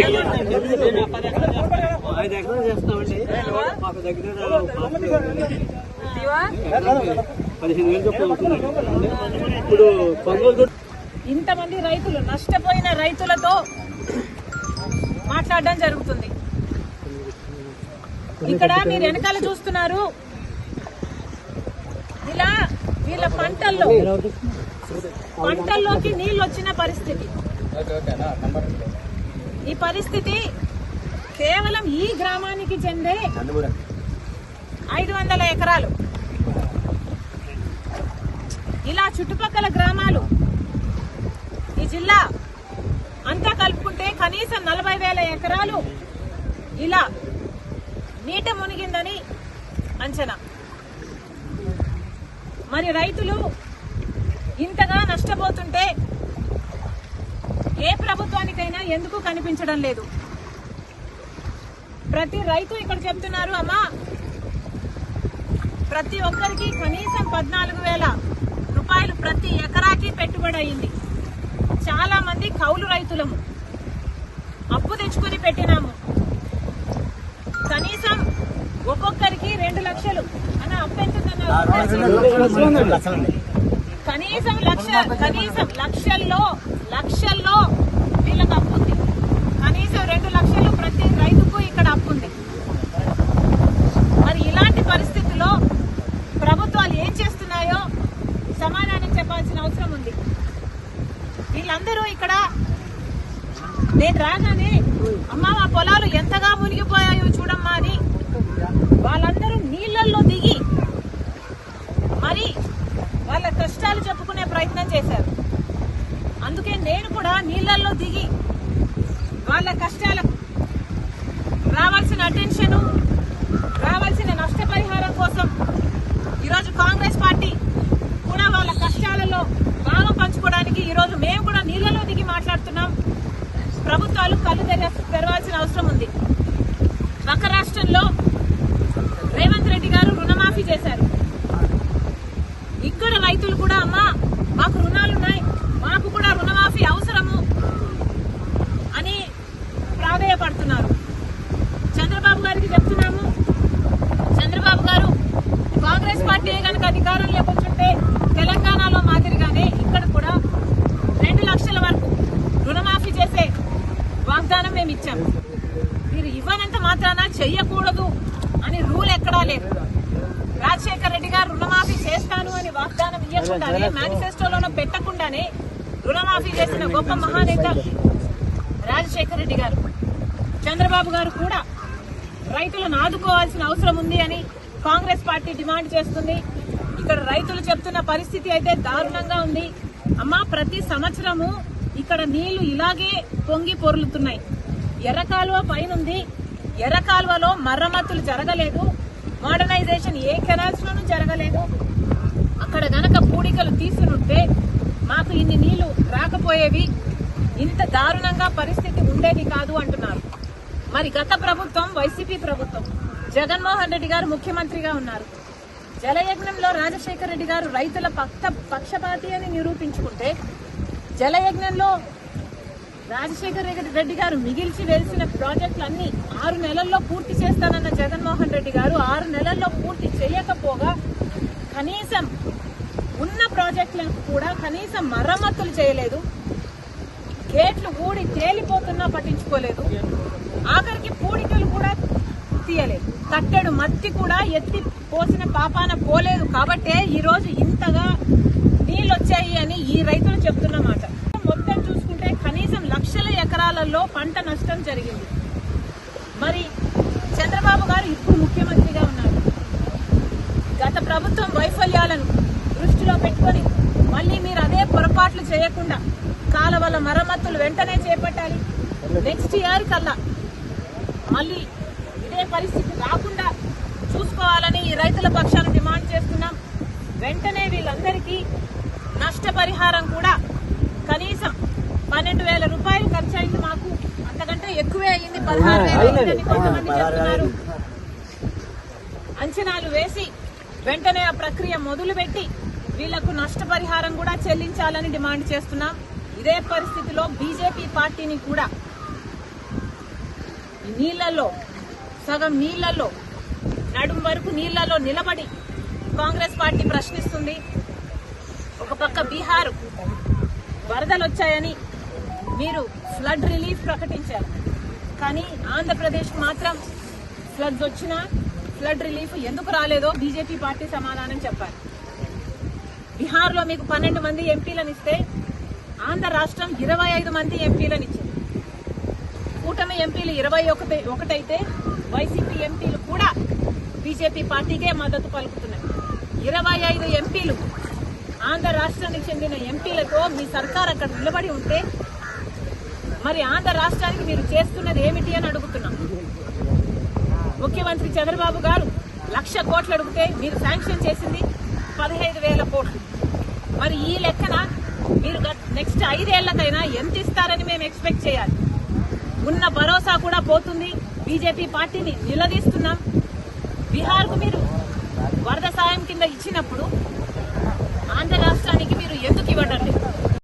ఎకరానికి ఐదు ఎకరాలు చేస్తామండి మాకు దగ్గర ఇవా? పదిహేను వేలు చొప్పున అవుతుంది ఇప్పుడు కొనుగోలు కూడా ఇంతమంది రైతులు నష్టపోయిన రైతులతో మాట్లాడడం జరుగుతుంది ఇక్కడ మీరు వెనకాల చూస్తున్నారు ఇలా వీళ్ళ పంటల్లో పంటల్లోకి నీళ్ళు వచ్చిన పరిస్థితి ఈ పరిస్థితి కేవలం ఈ గ్రామానికి చెందే ఐదు వందల ఎకరాలు. ఇలా చుట్టుపక్కల గ్రామాలు ఈ జిల్లా అంతా కలుపుకుంటే కనీసం నలభై వేల ఎకరాలు ఇలా నీట మునిగిందని అంచనా. మరి రైతులు ఇంతగా నష్టపోతుంటే ఏ ప్రభుత్వానికైనా ఎందుకు కనిపించడం లేదు? ప్రతి రైతు ఇక్కడ చెప్తున్నారు అమ్మా ప్రతి ఒక్కరికి కనీసం పద్నాలుగు వేల రూపాయలు ప్రతి ఎకరాకి పెట్టుబడి అయింది. చాలా మంది కౌలు రైతులము. అప్పు తెచ్చుకొని పెట్టినాము. కనీసం ఒక్కొక్కరికి రెండు లక్షలు. అన్న అప్పు ఎంత కనీసం లక్ష కనీసం లక్షల్లో లక్షల్లో వీళ్ళకి అప్పు ఉంది. కనీసం రెండు లక్షలు ప్రతి రైతుకు ఇక్కడ అప్పు ఉంది. మరి ఇలాంటి పరిస్థితుల్లో ప్రభుత్వాలు ఏం చేస్తున్నాయో సమాధానం చెప్పాల్సిన అవసరం ఉంది. వీళ్ళందరూ ఇక్కడ నేను రాగానే అమ్మ మా పొలాలు ఎంతగా మునిగిపోయాయో చూడమ్మా అని వాళ్ళందరూ నీళ్ళల్లో దిగి వాళ్ళ కష్టాలు చెప్పుకునే ప్రయత్నం చేశారు. అందుకే నేను కూడా నీళ్ళల్లో దిగి వాళ్ళ కష్టాలకు రావాల్సిన అటెన్షన్ రావాల్సిన నష్టపరిహారం కోసం ఈరోజు కాంగ్రెస్ పార్టీ కూడా వాళ్ళ కష్టాలలో భాగం పంచుకోవడానికి ఈరోజు మేము కూడా నీళ్ళలో దిగి మాట్లాడుతున్నాం. ప్రభుత్వాలు కళ్ళు తెరవాల్సిన అవసరం ఉంది. ఒక రాష్ట్రంలో రేవంత్ రెడ్డి గారు రుణమాఫీ చేశారు ఇక్కడ రైతులు కూడా అమ్మా మాకు రుణాలున్నాయి మాకు కూడా రుణమాఫీ అవసరము అని ప్రాధేయపడుతున్నారు చంద్రబాబు గారికి చెప్తున్నాము చంద్రబాబు గారు కాంగ్రెస్ పార్టీ కనుక అధికారంలోకి వచ్చుంటే తెలంగాణలో మాదిరిగానే ఇక్కడ కూడా రెండు లక్షల వరకు రుణమాఫీ చేసే వాగ్దానం మేము ఇచ్చాం మీరు ఇవ్వనంత మాత్రాన చెయ్యకూడదు అని రూల్ ఎక్కడా లేదు రాజశేఖర రెడ్డి గారు రుణమాఫీ అని వాగ్దానం ఇవ్వకుండానే మేనిఫెస్టోలోనూ పెట్టకుండానే రుణమాఫీ చేసిన గొప్ప మహానేత రాజశేఖర రెడ్డి గారు. చంద్రబాబు గారు కూడా రైతులను ఆదుకోవాల్సిన అవసరం ఉంది అని కాంగ్రెస్ పార్టీ డిమాండ్ చేస్తుంది. ఇక్కడ రైతులు చెప్తున్న పరిస్థితి అయితే దారుణంగా ఉంది. అమ్మా ప్రతి సంవత్సరము ఇక్కడ నీళ్ళు ఇలాగే పొంగి పొర్లుతున్నాయి. ఎర్ర కాలువ పైనుంది. ఎర్ర కాలువలో మరమ్మతులు జరగలేదు. మోడర్నైజేషన్ ఏ కెనాల్స్ లోనూ జరగలేదు. అక్కడ గనక పూడికలు తీసునుంటే మాకు ఇన్ని నీళ్ళు రాకపోయేవి. ఇంత దారుణంగా పరిస్థితి ఉండేది కాదు అంటున్నారు. మరి గత ప్రభుత్వం వైసీపీ ప్రభుత్వం జగన్మోహన్ రెడ్డి గారు ముఖ్యమంత్రిగా ఉన్నారు. జలయజ్ఞంలో రాజశేఖర రెడ్డి గారు రైతుల పక్ష పక్షపాతి అని నిరూపించుకుంటే జలయజ్ఞంలో రాజశేఖర రెడ్డి గారు మిగిల్చి వేసిన ప్రాజెక్టులన్నీ ఆరు నెలల్లో పూర్తి చేస్తానన్న జగన్మోహన్ రెడ్డి గారు ఆరు నెలల్లో పూర్తి చేయకపోగా కనీసం ఉన్న ప్రాజెక్టులకు కూడా కనీసం మరమ్మతులు చేయలేదు. గేట్లు ఊడి తేలిపోతున్నా పట్టించుకోలేదు. ఆఖరికి పూడికలు కూడా తీయలేదు. కట్టెడు మత్తి కూడా ఎత్తి పోసిన పాపాన పోలేదు. కాబట్టే ఈరోజు ఇంతగా నీళ్ళు వచ్చాయి అని ఈ రైతులు చెప్తున్నమాట మొత్తం చూసుకుంటే కనీసం లక్షల ఎకరాలలో పంట నష్టం జరిగింది. మరి చంద్రబాబు గారు ఇప్పుడు ముఖ్యమంత్రిగా ఉన్నారు. గత ప్రభుత్వం వైఫల్యాలను దృష్టిలో పెట్టుకొని మళ్ళీ మీరు అదే పొరపాట్లు చేయకుండా కాలవల మరమ్మతులు వెంటనే చేపట్టాలి. నెక్స్ట్ ఇయర్ కల్లా మళ్ళీ ఇదే పరిస్థితి రాకుండా చూసుకోవాలని ఈ రైతుల పక్షాన డిమాండ్ చేస్తున్నాం. వెంటనే వీళ్ళందరికీ నష్టపరిహారం కూడా కనీసం పన్నెండు వేల రూపాయలు ఖర్చు అయింది మాకు. అంతకంటే ఎక్కువే అయింది. పదహారు వేలు కొంతమంది చెప్తున్నారు. అంచనాలు వేసి వెంటనే ఆ ప్రక్రియ మొదలుపెట్టి వీళ్ళకు నష్టపరిహారం కూడా చెల్లించాలని డిమాండ్ చేస్తున్నాం. ఇదే పరిస్థితిలో బీజేపీ పార్టీని కూడా నీళ్ళలో సగం నీళ్ళలో నడుం వరకు నీళ్ళలో నిలబడి కాంగ్రెస్ పార్టీ ప్రశ్నిస్తుంది. ఒక పక్క బీహార్ వరదలు వచ్చాయని మీరు ఫ్లడ్ రిలీఫ్ ప్రకటించారు. కానీ ఆంధ్రప్రదేశ్ మాత్రం ఫ్లడ్స్ వచ్చినా ఫ్లడ్ రిలీఫ్ ఎందుకు రాలేదో బీజేపీ పార్టీ సమాధానం చెప్పారు బీహార్లో మీకు పన్నెండు మంది ఎంపీలను ఇస్తే ఆంధ్ర రాష్ట్రం ఇరవై ఐదు మంది ఎంపీలను ఇచ్చింది. కూటమి ఎంపీలు ఇరవై ఒకటి ఒకటైతే వైసీపీ ఎంపీలు కూడా బీజేపీ పార్టీకే మద్దతు పలుకుతున్నాయి. ఇరవై ఐదు ఎంపీలు ఆంధ్ర రాష్ట్రానికి చెందిన ఎంపీలతో మీ సర్కార్ అక్కడ నిలబడి ఉంటే మరి ఆంధ్ర రాష్ట్రానికి మీరు చేస్తున్నది ఏమిటి అని అడుగుతున్నాం. ముఖ్యమంత్రి చంద్రబాబు గారు లక్ష కోట్లు అడిగితే మీరు శాంక్షన్ చేసింది పదిహేను వేల కోట్లు. మరి ఈ లెక్కన మీరు నెక్స్ట్ ఐదేళ్ళకైనా ఎంత ఇస్తారని మేము ఎక్స్పెక్ట్ చేయాలి. ఉన్న భరోసా కూడా పోతుంది. బీజేపీ పార్టీని నిలదీస్తున్నాం. బీహార్కు మీరు వరద సాయం కింద ఇచ్చినప్పుడు ఆంధ్ర రాష్ట్రానికి మీరు ఎందుకు ఇవ్వడం లేదు?